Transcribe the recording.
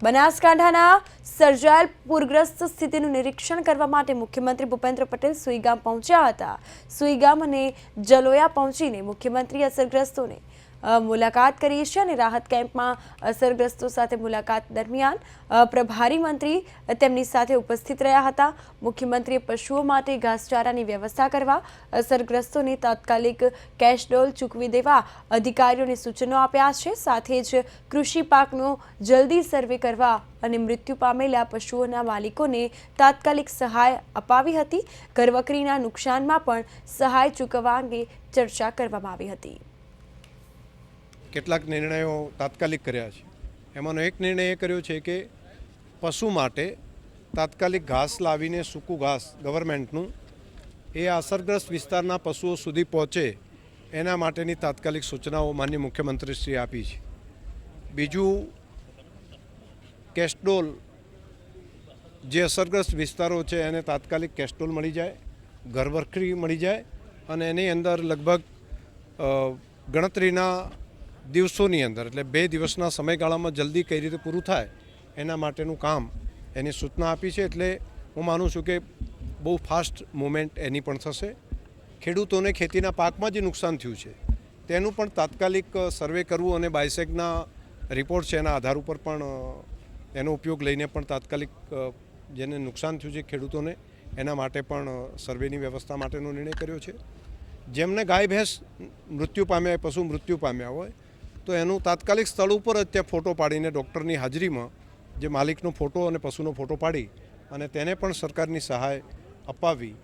બનાસકાંઠાના સર્જાયેલ પૂરગ્રસ્ત સ્થિતિનું નિરીક્ષણ કરવા માટે મુખ્યમંત્રી ભૂપેન્દ્ર પટેલ સુઈગામ પહોંચ્યા હતા. સુઈગામ અને જલોયા પહોંચીને મુખ્યમંત્રી અસરગ્રસ્તોને મુલાકાત કરી છે અને રાહત કેમ્પમાં અસરગ્રસ્તો સાથે મુલાકાત દરમિયાન પ્રભારી મંત્રી તેમની સાથે ઉપસ્થિત રહ્યા હતા. મુખ્યમંત્રીએ પશુઓ માટે ઘાસચારાની વ્યવસ્થા કરવા, અસરગ્રસ્તોને તાત્કાલિક કેશ ડોલ ચૂકવી દેવા અધિકારીઓને સૂચનો આપ્યા છે. સાથે જ કૃષિ પાકનો જલ્દી સર્વે કરવા અને મૃત્યુ પામેલા પશુઓના માલિકોને તાત્કાલિક સહાય અપાવી હતી. ઘરવકરીના નુકસાનમાં પણ સહાય ચૂકવવા અંગે ચર્ચા કરવામાં આવી હતી. કેટલાક નિર્ણયો તાત્કાલિક કર્યા છે. એમાંનો એક નિર્ણય એ કર્યો છે કે પશુ માટે તાત્કાલિક ઘાસ લાવીને સૂકું ઘાસ ગવર્મેન્ટનું એ અસરગ્રસ્ત વિસ્તારના પશુઓ સુધી પહોંચે એના માટેની તાત્કાલિક સૂચનાઓ માન્ય મુખ્યમંત્રીશ્રીએ આપી છે. બીજું, કેસ્ટોલ જે અસરગ્રસ્ત વિસ્તારો છે એને તાત્કાલિક કેસ્ટોલ મળી જાય, ઘરવખરી મળી જાય અને એની અંદર લગભગ ગણતરીના દિવસોની અંદર, એટલે બે દિવસના સમયગાળામાં જલ્દી કઈ રીતે પૂરું થાય, એના માટેનું કામ એની સૂચના આપી છે. એટલે હું માનું છું કે બહુ ફાસ્ટ મુવમેન્ટ એની પણ થશે. ખેડૂતોને ખેતીના પાકમાં જે નુકસાન થયું છે, તેનું પણ તાત્કાલિક સર્વે કરવું અને બાયસેકના રિપોર્ટ છે એના આધાર ઉપર પણ એનો ઉપયોગ લઈને પણ તાત્કાલિક જેને નુકસાન થયું છે ખેડૂતોને, એના માટે પણ સર્વેની વ્યવસ્થા માટેનો નિર્ણય કર્યો છે. જેમને ગાય, ભેંસ મૃત્યુ પામ્યા પશુ મૃત્યુ પામ્યા હોય, તો એનું તાત્કાલિક સ્થળ ઉપર જ ત્યાં ફોટો પાડીને ડૉક્ટરની હાજરીમાં જે માલિકનો ફોટો અને પશુનો ફોટો પાડી અને તેને પણ સરકારની સહાય અપાવી.